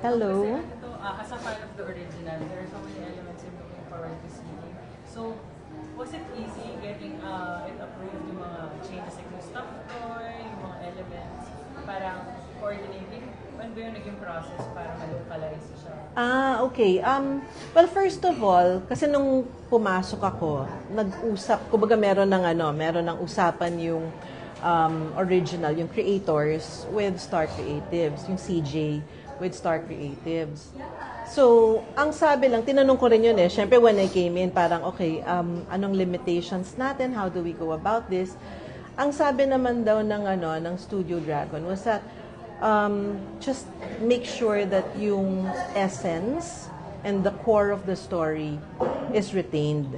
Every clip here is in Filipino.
Hello. Kasi ito, ah, as a fan of the original, there are so many elements I'm looking forward to seeing. So, was it easy getting uh, it approved, yung mga changes like yung stuff toy, yung mga elements, parang coordinating? Ano ba yung naging process para ma-localize siya? Ah, okay. Um, well, first of all, kasi nung pumasok ako, nag-usap, kumbaga meron ng ano, meron ng usapan yung um, original, yung creators with Star Creatives, yung CJ with Star Creatives. So, ang sabi lang, tinanong ko rin yun eh, syempre when I came in, parang okay, um, anong limitations natin, how do we go about this? Ang sabi naman daw ng ano, ng Studio Dragon was that um, just make sure that yung essence and the core of the story is retained.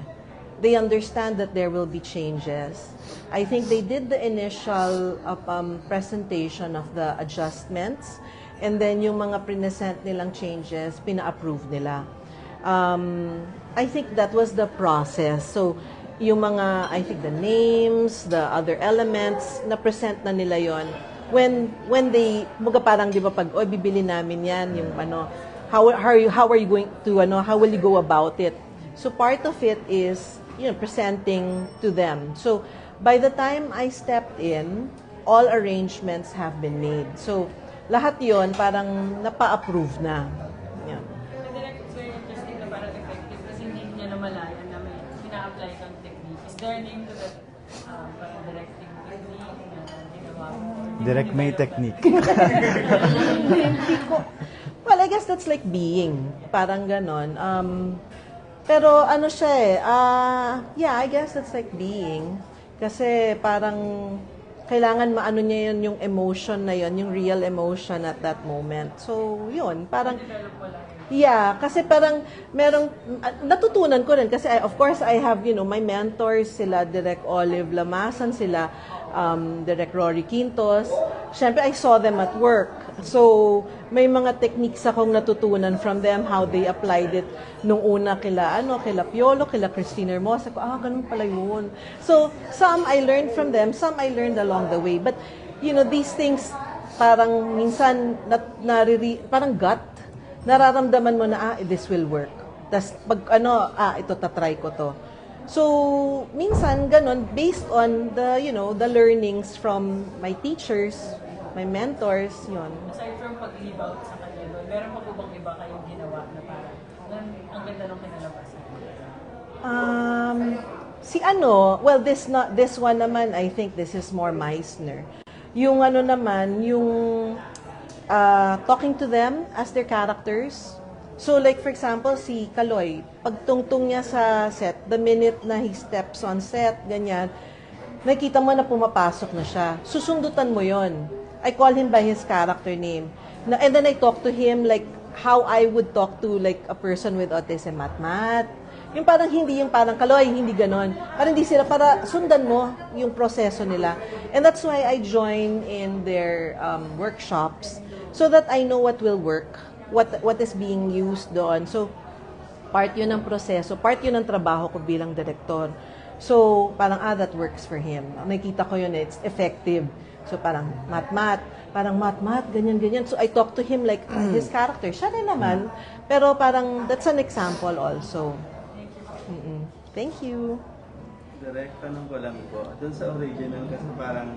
They understand that there will be changes. I think they did the initial uh, um, presentation of the adjustments and then yung mga present nilang changes, pina-approve nila. Um, I think that was the process. So, yung mga, I think the names, the other elements, na-present na nila yon. When when they mga parang 'di ba pag oy bibili namin 'yan yung ano how how are you how are you going to ano how will you go about it? So part of it is you know presenting to them. So by the time I stepped in all arrangements have been made. So lahat yon parang napa-approve na mo? Direct May technique. Hindi ko. Well, I guess that's like being. Parang ganon. Um, pero ano siya eh, ah, yeah, I guess that's like being. Kasi parang kailangan maano niya yun yung emotion na yun, yung real emotion at that moment. So, yun, parang. Yeah, kasi parang merong natutunan ko rin kasi I, of course I have, you know, my mentors sila Direk Olive Lamasan, sila um Direk Rory Quintos. Syempre I saw them at work. So, may mga techniques akong natutunan from them how they applied it nung una kila ano, kila Piolo, kila Christina Hermosa. Ko, ah, ganun pala yun. So, some I learned from them, some I learned along the way. But you know, these things parang minsan na, nariri, parang gut nararamdaman mo na, ah, this will work. Tapos, pag ano, ah, ito, tatry ko to. So, minsan, ganun, based on the, you know, the learnings from my teachers, my mentors, yun. Aside from pag-leave out sa kanya doon, meron pa po bang iba kayong ginawa na parang ang ganda nung kinalabasan? Um, si ano, well, this not this one naman, I think this is more Meissner. Yung ano naman, yung uh, talking to them as their characters. So like for example, si Kaloy, pagtungtong niya sa set, the minute na he steps on set, ganyan, nakita mo na pumapasok na siya. Susundutan mo yon. I call him by his character name. Na, and then I talk to him like how I would talk to like a person with autism, mat-mat. Yung parang hindi yung parang kaloy, hindi ganon. Parang hindi sila, para sundan mo yung proseso nila. And that's why I join in their um, workshops so that I know what will work, what what is being used doon. So, part yun ng proseso, part yun ng trabaho ko bilang director. So, parang, ah, that works for him. Nakita ko yun, it's effective. So, parang, mat-mat, parang mat-mat, ganyan-ganyan. So, I talk to him like his character. Siya rin naman. Pero parang, that's an example also. Mm-mm. Thank you. Direct tanong ko lang po, dun sa original kasi parang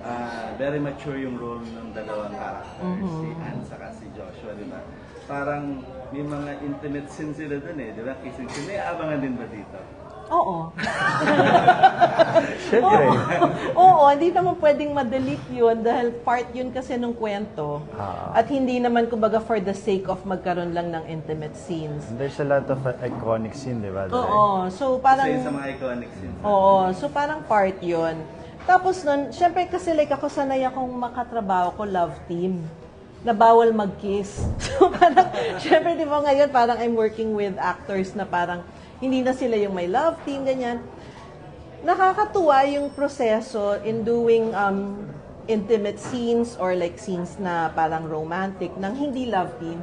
ah, very mature yung role ng dalawang characters, si Anne saka si Joshua, di ba? Parang may mga intimate scenes sila dun eh, di ba? Kissing scene. May abangan din ba dito? Oo. Siyempre. Oo, hindi naman pwedeng ma-delete yun dahil part yun kasi nung kwento. Ah. At hindi naman kumbaga for the sake of magkaroon lang ng intimate scenes. There's a lot of uh, iconic scene, di ba? Direk? Oo. So parang Kasi sa mga iconic scenes. Oo, so parang part yun. Tapos nun, syempre kasi like ako sanay akong makatrabaho ko love team na bawal mag-kiss. So parang, syempre di ba ngayon parang I'm working with actors na parang hindi na sila yung may love team, ganyan. Nakakatuwa yung proseso in doing um, intimate scenes or like scenes na parang romantic nang hindi love team.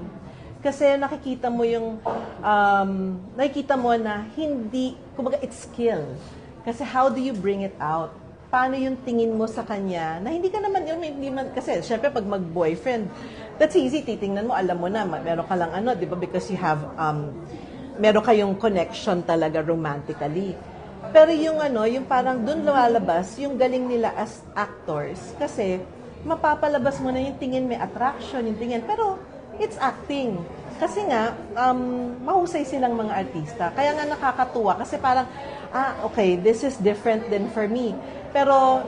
Kasi nakikita mo yung, um, nakikita mo na hindi, kumbaga it's skill. Kasi how do you bring it out? Paano yung tingin mo sa kanya na hindi ka naman, yun, hindi man, kasi syempre pag mag-boyfriend, that's easy. Titingnan mo, alam mo na, meron ka lang ano, di ba? Because you have, um, meron kayong connection talaga romantically. Pero yung ano, yung parang dun lumalabas, yung galing nila as actors. Kasi, mapapalabas mo na yung tingin may attraction, yung tingin. Pero, it's acting. Kasi nga, um, mahusay silang mga artista. Kaya nga nakakatuwa. Kasi parang, ah, okay, this is different than for me. Pero,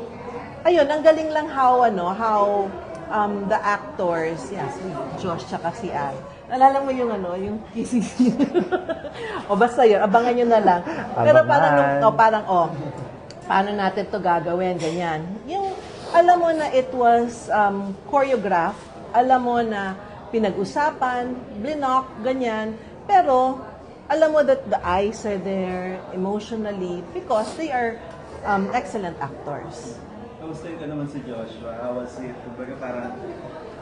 ayun, ang galing lang how, ano, how um, the actors, yes, si Josh tsaka si Ann. Nalala mo yung ano, yung kissing o basta yun, abangan nyo na lang. Pero parang, nung- oh, parang, oh, paano natin to gagawin, ganyan. Yung, alam mo na it was um, choreographed, alam mo na pinag-usapan, blinok, ganyan. Pero, alam mo that the eyes are there emotionally because they are um, excellent actors. Kamusta ka naman si Joshua? How was it? Kumbaga parang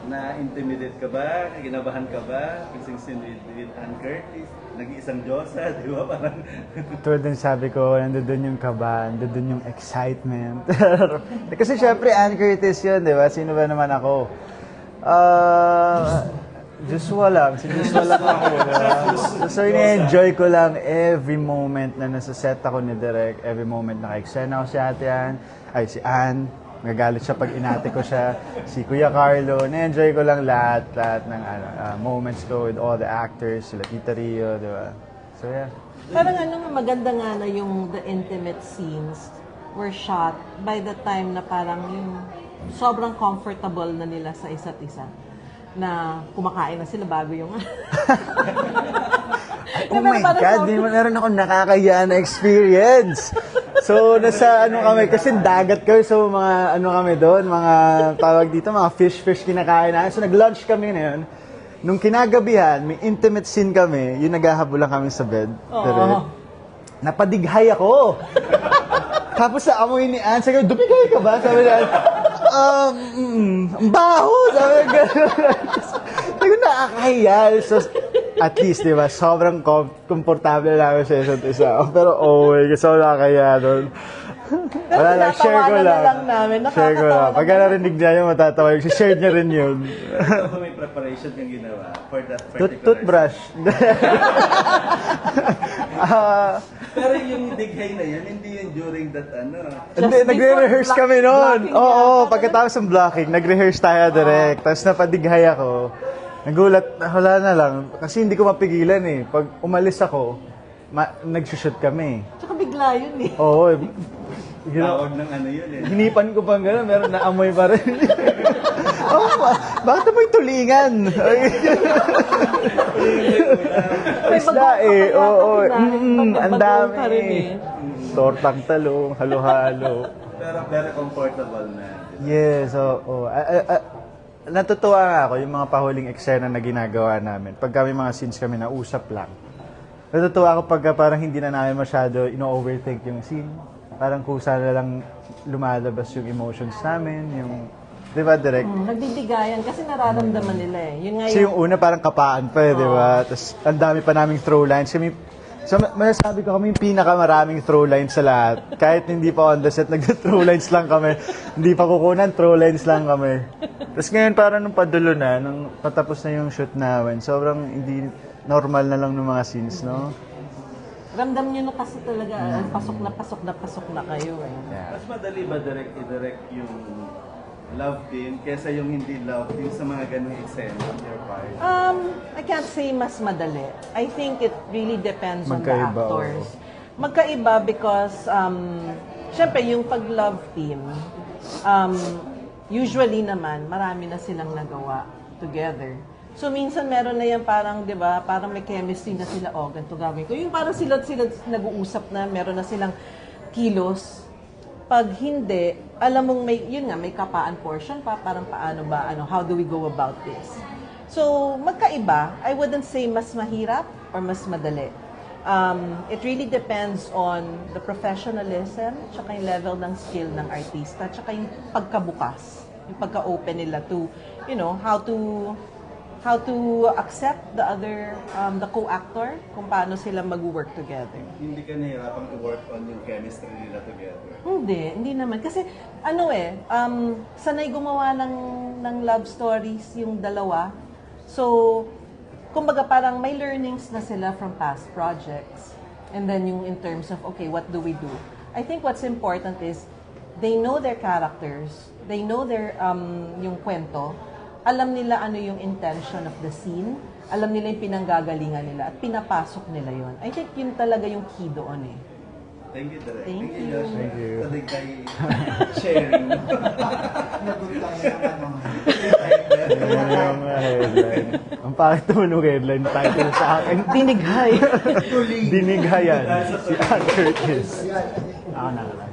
na-intimidate ka ba? Kinabahan ka ba? Kissing scene with, with Ann Curtis? Nag-iisang Diyosa, di ba? Parang Tulad din sabi ko, nandun yung kaba, nandun yung excitement. Kasi syempre, Ann Curtis yun, di ba? Sino ba naman ako? Ah, Joshua lang. Si Joshua lang ako. ba? So, ini-enjoy ko lang every moment na nasa set ako ni Direk. Every moment na ka-eksena ko si Ate Ann. Ay, si Ann. Nagagalit siya pag inate ko siya. Si Kuya Carlo. Na-enjoy ko lang lahat, lahat ng ano, ah, moments ko with all the actors. Sila Tita Rio, di ba? So, yeah. Parang ano maganda nga na yung the intimate scenes were shot by the time na parang yung sobrang comfortable na nila sa isa't isa na kumakain na sila bago yung Oh my God, di mo meron ako nakakaya na experience. So, nasa ano kami, kasi dagat kami, so mga ano kami doon, mga tawag dito, mga fish-fish kinakain na. So, nag-lunch kami na yun. Nung kinagabihan, may intimate scene kami, yung naghahabol lang kami sa bed. Pero, napadighay ako. Tapos sa amoy ni Anne, sabi ko, dumigay ka ba? Sabi ni Anne, um, mm, ang baho. Sabi ko, ko, nakakahiya. So, at least, di ba, sobrang com- komportable namin sa isa't isa. Pero, oh my God, so nakakahiya doon. Wala lang, share ko na lang. lang namin. Share ko lang. Pagka narinig niya yun, matatawa yun. Share niya rin yun. ito ba may preparation kang ginawa for that Tooth particular toothbrush. Ah, Pero yung dighay na yun, hindi yun during that ano. Hindi, Just nagre-rehearse before kami noon. blocking Oo, yata. pagkatapos ng blocking, nag-rehearse tayo direct. Tapos napadighay ako. Nagulat, wala na lang. Kasi hindi ko mapigilan eh. Pag umalis ako, ma- nagsushoot kami. Tsaka bigla yun eh. Oo, eh. Gina- Tawag ng ano yun eh. hinipan ko pang gano'n, meron na amoy pa rin. oh, ba- bakit mo yung tulingan? May Isda bagoong eh, pa kaya oo. kami na- Mm, pag ang dami. pa rin eh. Tortang talong, halo-halo. Pero very comfortable na. Yes, oo. Ah, natutuwa nga ako yung mga pahuling eksena na ginagawa namin. Pag kami mga scenes kami na usap lang. Natutuwa ako pagka parang hindi na namin masyado ino-overthink yung scene. Parang kusa na lang lumalabas yung emotions namin, yung... Di ba, direct? Hmm, nagbibigayan kasi nararamdaman nila eh. Yun nga Kasi yung, yung una parang kapaan pa, eh, di ba? Tapos ang dami pa naming throw lines. Kami, so, ma- masasabi ko kami yung pinakamaraming throw lines sa lahat. Kahit hindi pa on the set, nag-throw lines lang kami. hindi pa kukunan, throw lines lang kami. Tapos ngayon parang nung padulo na, nung patapos na yung shoot namin, sobrang hindi normal na lang ng mga scenes, no? ramdam nyo na kasi talaga, ah, pasok na pasok na pasok na kayo eh. Yeah. Mas madali ba direct i-direct yung love team kesa yung hindi love team sa mga ganung eksena on your part? Um, I can't say mas madali. I think it really depends on the Magkaiba, actors. Magkaiba because, um, syempre, yung pag-love team, um, usually naman, marami na silang nagawa together. So, minsan meron na yan parang, di ba, parang may chemistry na sila, oh, ganito gawin ko. Yung parang sila, sila nag-uusap na, meron na silang kilos. Pag hindi, alam mong may, yun nga, may kapaan portion pa, parang paano ba, ano, how do we go about this? So, magkaiba. I wouldn't say mas mahirap or mas madali. Um, it really depends on the professionalism, tsaka yung level ng skill ng artista, tsaka yung pagkabukas, yung pagka-open nila to, you know, how to how to accept the other, um, the co-actor, kung paano sila mag-work together. Hindi ka nahirapang i-work on yung chemistry nila together. Hindi, hindi naman. Kasi ano eh, um, sanay gumawa ng, ng love stories yung dalawa So, kumbaga parang may learnings na sila from past projects. And then yung in terms of, okay, what do we do? I think what's important is they know their characters, they know their, um, yung kwento, alam nila ano yung intention of the scene, alam nila yung pinanggagalingan nila at pinapasok nila yon. I think yun talaga yung key doon eh. Thank you, Direk. Thank you, you. Thank you. Sa digay sharing. Ano yung headline? Ang pangit naman yung headline title sa akin. Dinighay. Dinighayan. Si Ann Curtis. Ako na lang.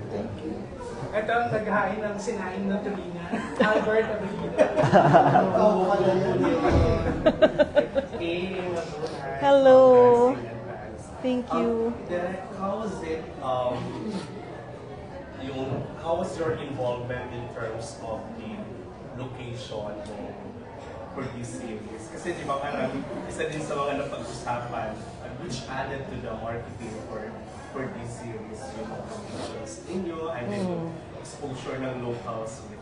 Ito ang naghahain ng sinain ng Tulina. Albert Hello. Thank you. Derek, how was it, um, yung, how was your involvement in terms of the location for this series? Kasi di ba parang isa din sa mga napag-usapan which added to the marketing for for this series, yung locations ninyo and then yung exposure ng locals in the first time.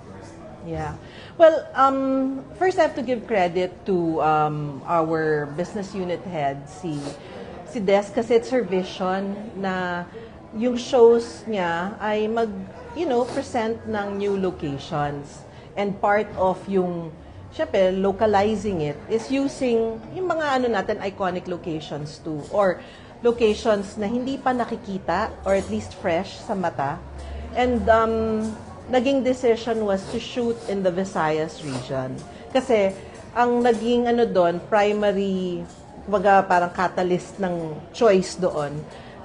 Yeah. Well, um, first I have to give credit to um, our business unit head, si, si Des, kasi it's her vision na yung shows niya ay mag, you know, present ng new locations. And part of yung, syempre, localizing it is using yung mga ano natin, iconic locations too. Or locations na hindi pa nakikita or at least fresh sa mata. And um, naging decision was to shoot in the Visayas region. Kasi ang naging ano doon, primary, kumbaga parang catalyst ng choice doon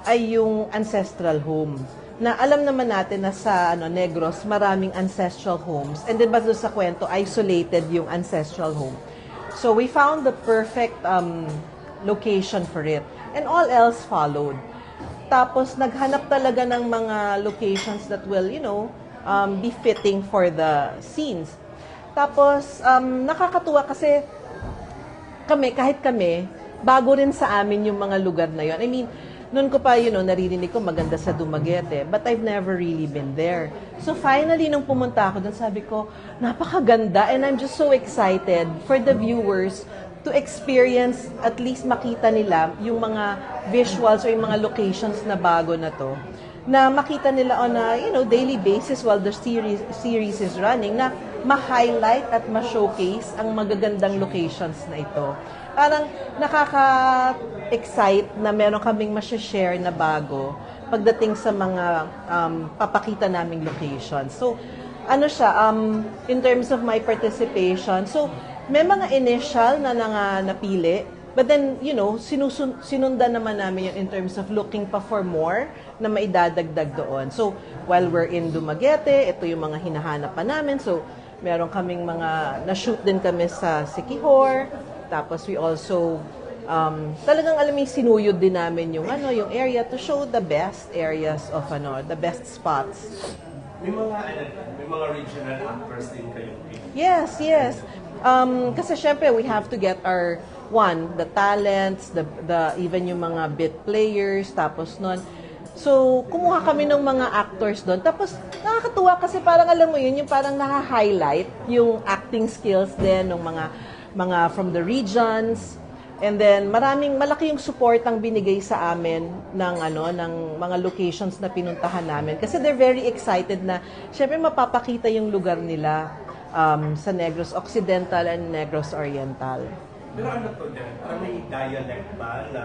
ay yung ancestral home. Na alam naman natin na sa ano Negros, maraming ancestral homes. And then ba sa kwento, isolated yung ancestral home. So we found the perfect um, location for it. And all else followed. Tapos naghanap talaga ng mga locations that will, you know, um, be fitting for the scenes. Tapos um, nakakatuwa kasi kami, kahit kami, bago rin sa amin yung mga lugar na yon. I mean, noon ko pa, you know, naririnig ko maganda sa Dumaguete, but I've never really been there. So finally, nung pumunta ako doon, sabi ko, napakaganda and I'm just so excited for the viewers to experience, at least makita nila yung mga visuals or yung mga locations na bago na to na makita nila on a you know daily basis while the series series is running na ma-highlight at ma-showcase ang magagandang locations na ito. Parang nakaka-excite na meron kaming ma-share na bago pagdating sa mga um, papakita naming locations. So, ano siya, um, in terms of my participation, so, may mga initial na nanga napili, but then, you know, sinusun, sinundan naman namin yun in terms of looking pa for more na maidadagdag doon. So, while we're in Dumaguete, ito yung mga hinahanap pa namin. So, meron kaming mga, na-shoot din kami sa Sikihor, tapos we also, um, talagang alam yung sinuyod din namin yung, ano, yung area to show the best areas of, ano, the best spots. May mga, may mga regional actors din pick. Yes, yes. Um, kasi syempre, we have to get our, one, the talents, the, the, even yung mga bit players, tapos nun, So, kumuha kami ng mga actors doon. Tapos, nakakatuwa kasi parang alam mo yun, yung parang naka-highlight yung acting skills din ng mga mga from the regions. And then, maraming, malaki yung support ang binigay sa amin ng, ano, ng mga locations na pinuntahan namin. Kasi they're very excited na, syempre, mapapakita yung lugar nila um, sa Negros Occidental and Negros Oriental. Pero ano to din? Parang may dialect ba na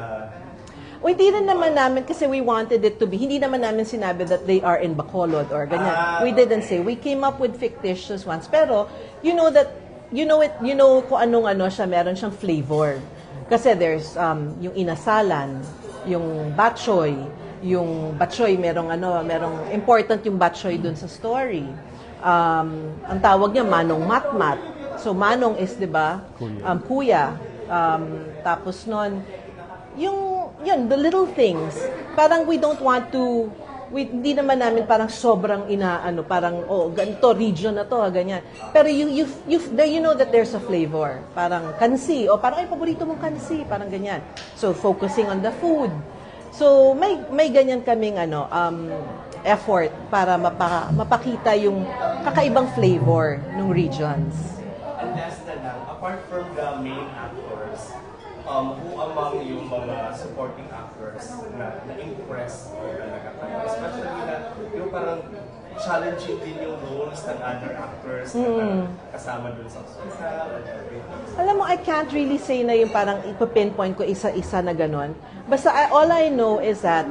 O hindi rin naman namin kasi we wanted it to be, hindi naman namin sinabi that they are in Bacolod or ganyan. Ah, we didn't say. We came up with fictitious ones. Pero, you know that, you know it, you know kung anong ano siya, meron siyang flavor. Kasi there's um, yung inasalan, yung batchoy, yung batchoy, merong ano, merong important yung batchoy dun sa story. Um, ang tawag niya, manong matmat. So, manong is, di ba, um, kuya. Um, tapos nun, yung, yun, the little things. Parang we don't want to, we, hindi naman namin parang sobrang inaano, parang, oh, ganito, region na to, ha, ganyan. Pero you, you, you, you know that there's a flavor. Parang kansi, o parang, ay, paborito mong kansi, parang ganyan. So, focusing on the food. So, may, may ganyan kaming, ano, um, effort para mapa, mapakita yung kakaibang flavor ng regions. And last na lang, apart from the main actors, um, who among yung mga supporting actors na na-impress mo talaga kayo? Especially na yung parang challenging din yung roles ng other actors na parang kasama dun sa hospital and everything. Alam mo, I can't really say na yung parang ipapinpoint ko isa-isa na ganon. Basta I- all I know is that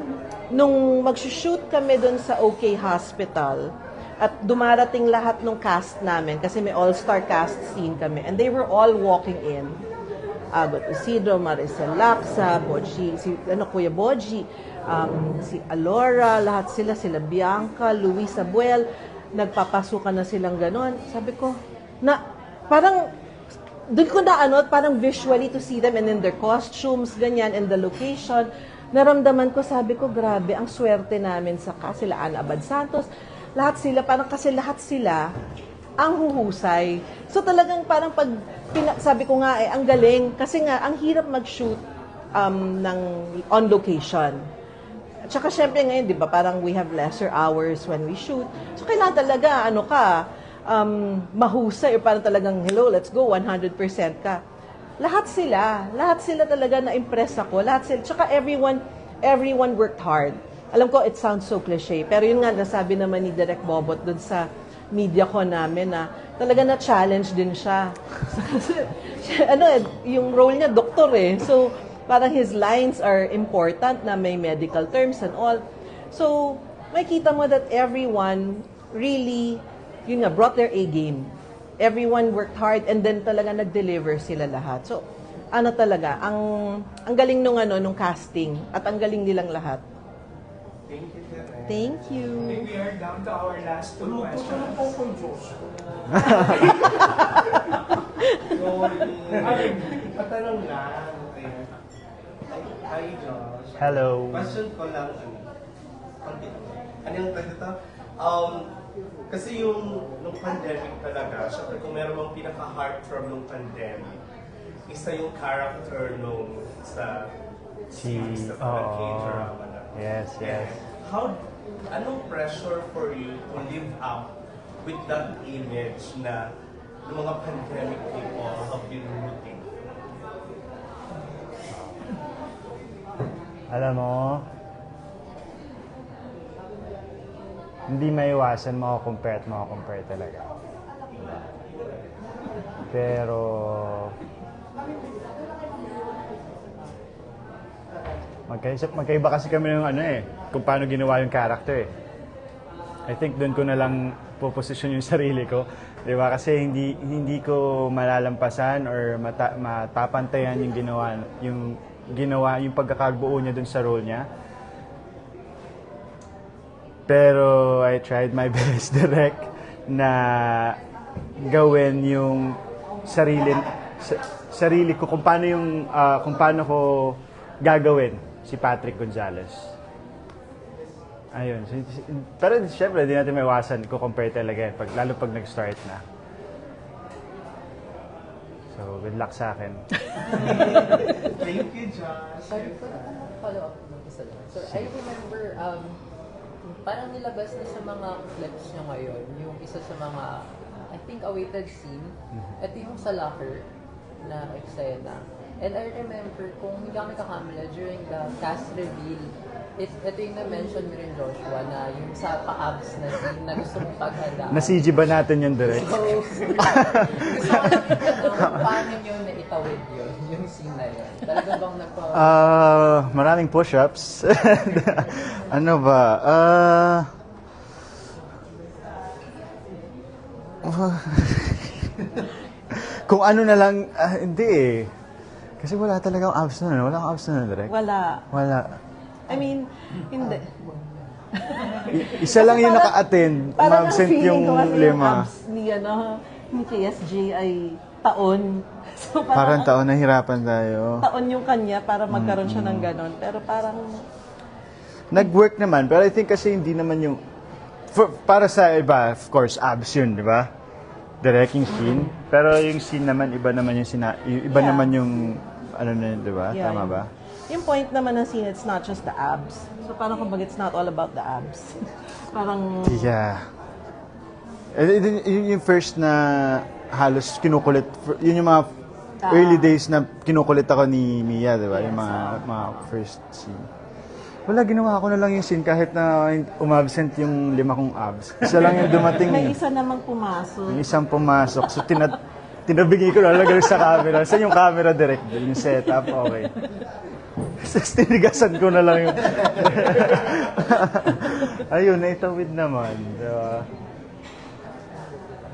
nung mag-shoot kami dun sa OK Hospital, at dumarating lahat ng cast namin kasi may all-star cast scene kami and they were all walking in. Agot Isidro, Maricel Laksa, Boji, si ano, Kuya Boji, um, si Alora, lahat sila, sila Bianca, Luis Abuel, nagpapasukan na silang ganon. Sabi ko, na, parang doon ko na ano, parang visually to see them and in their costumes, ganyan, and the location, naramdaman ko, sabi ko, grabe, ang swerte namin sa ka, sila Ana Abad Santos, lahat sila, parang kasi lahat sila, ang huhusay. So talagang parang pag, sabi ko nga eh, ang galing, kasi nga, ang hirap mag-shoot um, ng on location. At saka syempre ngayon, di ba, parang we have lesser hours when we shoot. So kailangan talaga, ano ka, um, mahusay, or parang talagang, hello, let's go, 100% ka. Lahat sila, lahat sila talaga na-impress ako. Lahat sila, tsaka everyone, everyone worked hard. Alam ko, it sounds so cliche, pero yun nga, nasabi naman ni Direk Bobot dun sa media ko namin na talaga na-challenge din siya. Ano, yung role niya, doktor eh. So, parang his lines are important na may medical terms and all. So, makita mo that everyone really, yun nga, brought their A game. Everyone worked hard and then talaga nag-deliver sila lahat. So, ano talaga, ang ang galing nung ano nung casting at ang galing nilang lahat. Thank you. Thank you. We are down to our last two questions. Sorry. Patanong lang. Ayan. Hi, Josh. Hello. Question ko lang, ano, ano yung tag ito? Um, kasi yung nung pandemic talaga, syempre kung meron mong pinaka-heartthrob nung pandemic, isa yung character nung sa Si- oo. parang K-drama. Yes, yes. How, anong pressure for you to live up with that image na ng mga pandemic people have been rooting? Alam mo, hindi maiwasan makakompare at makakompare talaga. Pero, magkaiba, magkaiba kasi kami ng ano eh, kung paano ginawa yung character eh. I think doon ko na lang puposisyon yung sarili ko. Di ba? Kasi hindi hindi ko malalampasan or mata, matapantayan yung ginawa yung ginawa yung pagkakabuo niya doon sa role niya. Pero I tried my best direct na gawin yung sarili sa- sarili ko kung paano yung ah, kung paano ko gagawin si Patrick Gonzalez. Ayun. Pero syempre, hindi natin maiwasan ko compare talaga eh, pag, lalo pag nag-start na. So, good luck sa akin. Thank you, Josh. Sorry, pwede ko lang follow up ng isa lang. So, I remember, um, parang nilabas na sa mga clips nyo ngayon, yung isa sa mga, I think, awaited scene. Ito yung sa locker na eksena. And I remember, kung hindi kami kakamala, during the cast reveal, it, ito yung na-mention mo rin, Joshua, na yung sa pa-abs na scene na gusto mong paghandaan. Na CG ba natin yun direct? So, gusto ko lang tanong, paano nyo naitawid yun, yung scene na yun? Talaga bang nagpa... Ah, maraming push-ups. ano ba? Ah... Kung ano na lang, ah, hindi eh. Kasi wala talaga akong abs na nun. Wala akong abs na direct. Wala. Wala. I mean, hindi. I- isa lang yung Parang- naka-attend. Parang ang Ma-absent feeling yung ko kasi yung lima. abs ni, ano, ni KSJ ay taon. So Parang parang taon nahirapan tayo. taon yung kanya para magkaroon siya ng ganon. Pero parang, Nag-work naman, pero I think kasi hindi naman yung... For, para sa iba, of course, abs yun, di ba? Directing scene. Pero yung scene naman, iba naman yung sina... yung Iba Yeah. naman yung... Ano na yun, di ba? yeah, Tama yung- ba? Yung point naman ng scene, it's not just the abs. So parang kumbaga, it's not all about the abs. parang, Yeah. Eh, yun- yun yung first na halos kinukulit. Yun yung mga early days na kinukulit ako ni Mia, di ba? Yung mga, mga first scene. Wala, ginawa ko na lang yung scene kahit na umabsent yung lima kong abs. Isa lang yung dumating. May eh. isa namang pumasok. Yung isang pumasok. So, tinat tinabingi ko na lang sa camera. Saan yung camera direct? Yung setup, okay. Tapos tinigasan ko na lang yung... Ayun, naitawid naman. Diba?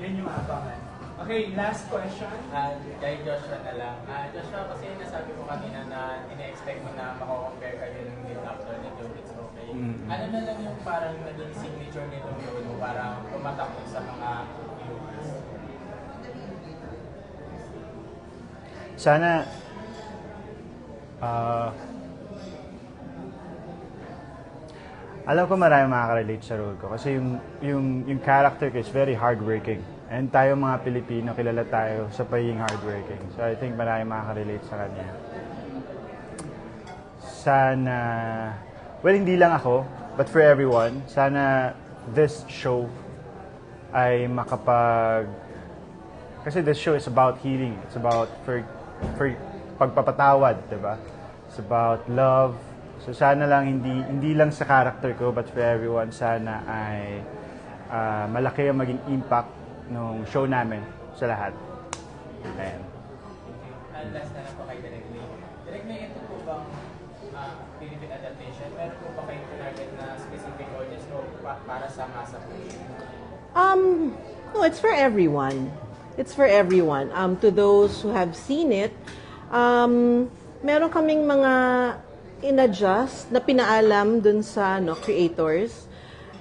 Yan yung abangan. Okay, last question. Ah, kay Joshua na lang. Ah, Joshua, kasi nasabi mo kanina na ina-expect mo na mako-compare kayo ng lead actor ni Joe It's Okay. Ano na lang yung parang naging signature nitong role mo, pumatak dun sa mga Sana... ah alam ko marami makaka-relate sa role ko kasi yung, yung, yung character ko is very hardworking. And tayo mga Pilipino, kilala tayo sa pagiging hardworking. So I think marami makaka-relate sa kanya. Sana, well hindi lang ako, but for everyone, sana this show ay makapag kasi this show is about healing. It's about for for pagpapatawad, 'di ba? It's about love. So sana lang hindi hindi lang sa character ko but for everyone sana ay ah, malaki ang maging impact ng show namin sa lahat. Ayan. And last na lang po kay Direk May. Direk May, ito po bang ah, Philippine adaptation? Meron po ba kayong target na specific audience o pa- para sa masa po? Um, no, it's for everyone. It's for everyone. Um, to those who have seen it, um, meron kaming mga in-adjust na pinaalam dun sa no, creators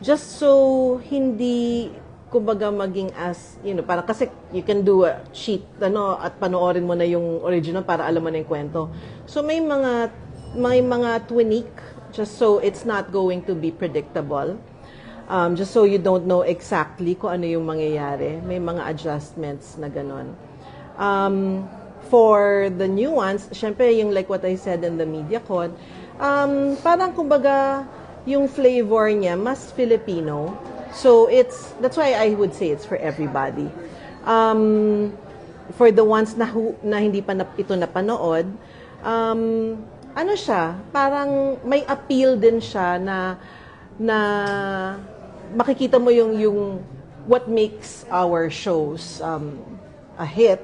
just so hindi kumbaga maging as, you know, para kasi you can do a sheet, ano, at panoorin mo na yung original para alam mo na yung kwento. So may mga, may mga tweak just so it's not going to be predictable. Um, just so you don't know exactly kung ano yung mangyayari. May mga adjustments na ganon. Um, for the new ones, syempre yung like what I said in the media code, um, parang kumbaga yung flavor niya mas Filipino. So it's, that's why I would say it's for everybody. Um, for the ones na, hu- na hindi pa na, ito napanood, um, ano siya, parang may appeal din siya na na makikita mo yung yung what makes our shows um, a hit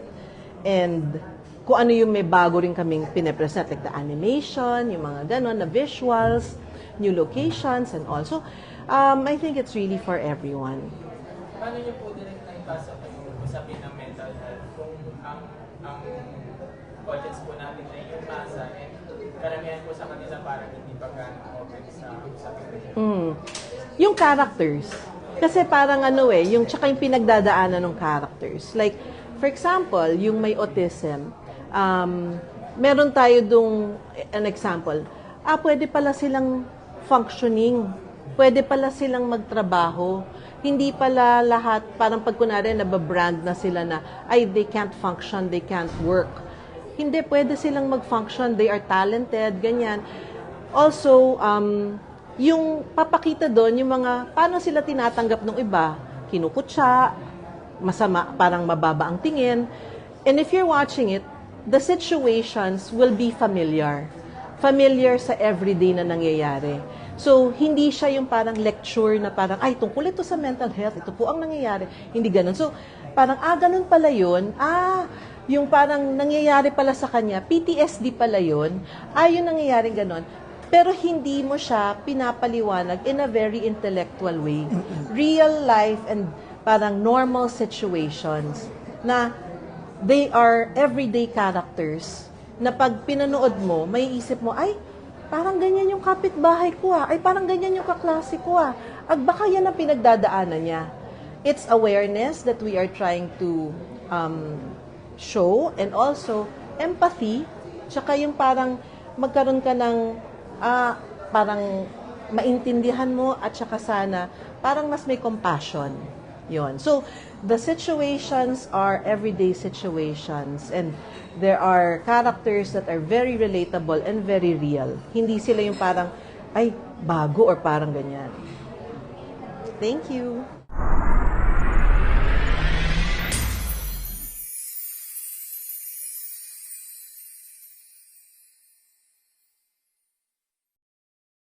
and kung ano yung may bago rin kaming pinapresent like the animation, yung mga ganon, na visuals, new locations and also um, I think it's really for everyone. Paano niyo po direct na ipasok yung usapin ng mental health kung ang ang audience po natin ay yung masa and karamihan po sa kanila parang hindi pa gaano open sa usapin ng health. Mm. Yung characters. Kasi parang ano eh, yung tsaka yung pinagdadaanan ng characters. Like, for example, yung may autism, um, meron tayo dung, an example, ah, pwede pala silang functioning. Pwede pala silang magtrabaho. Hindi pala lahat, parang pag kunwari nababrand na sila na, ay, they can't function, they can't work. Hindi, pwede silang mag-function, they are talented, ganyan. Also, um, yung papakita doon, yung mga, paano sila tinatanggap ng iba, kinukutsa, masama, parang mababa ang tingin. And if you're watching it, the situations will be familiar. Familiar sa everyday na nangyayari. So, hindi siya yung parang lecture na parang, ay, tungkol ito sa mental health, ito po ang nangyayari. Hindi ganun. So, parang, ah, ganun pala yun. Ah, yung parang nangyayari pala sa kanya, PTSD pala yun. Ah, yun nangyayari ganun. Pero hindi mo siya pinapaliwanag in a very intellectual way. Real life and parang normal situations na they are everyday characters na pag pinanood mo, may isip mo, ay, parang ganyan yung kapitbahay ko ah. Ay, parang ganyan yung kaklase ko ah. Ag baka yan ang pinagdadaanan niya. It's awareness that we are trying to um, show and also empathy. Tsaka yung parang magkaroon ka ng ah, parang maintindihan mo at saka sana parang mas may compassion. Yon. So, the situations are everyday situations and there are characters that are very relatable and very real. Hindi sila yung parang, ay, bago or parang ganyan. Thank you.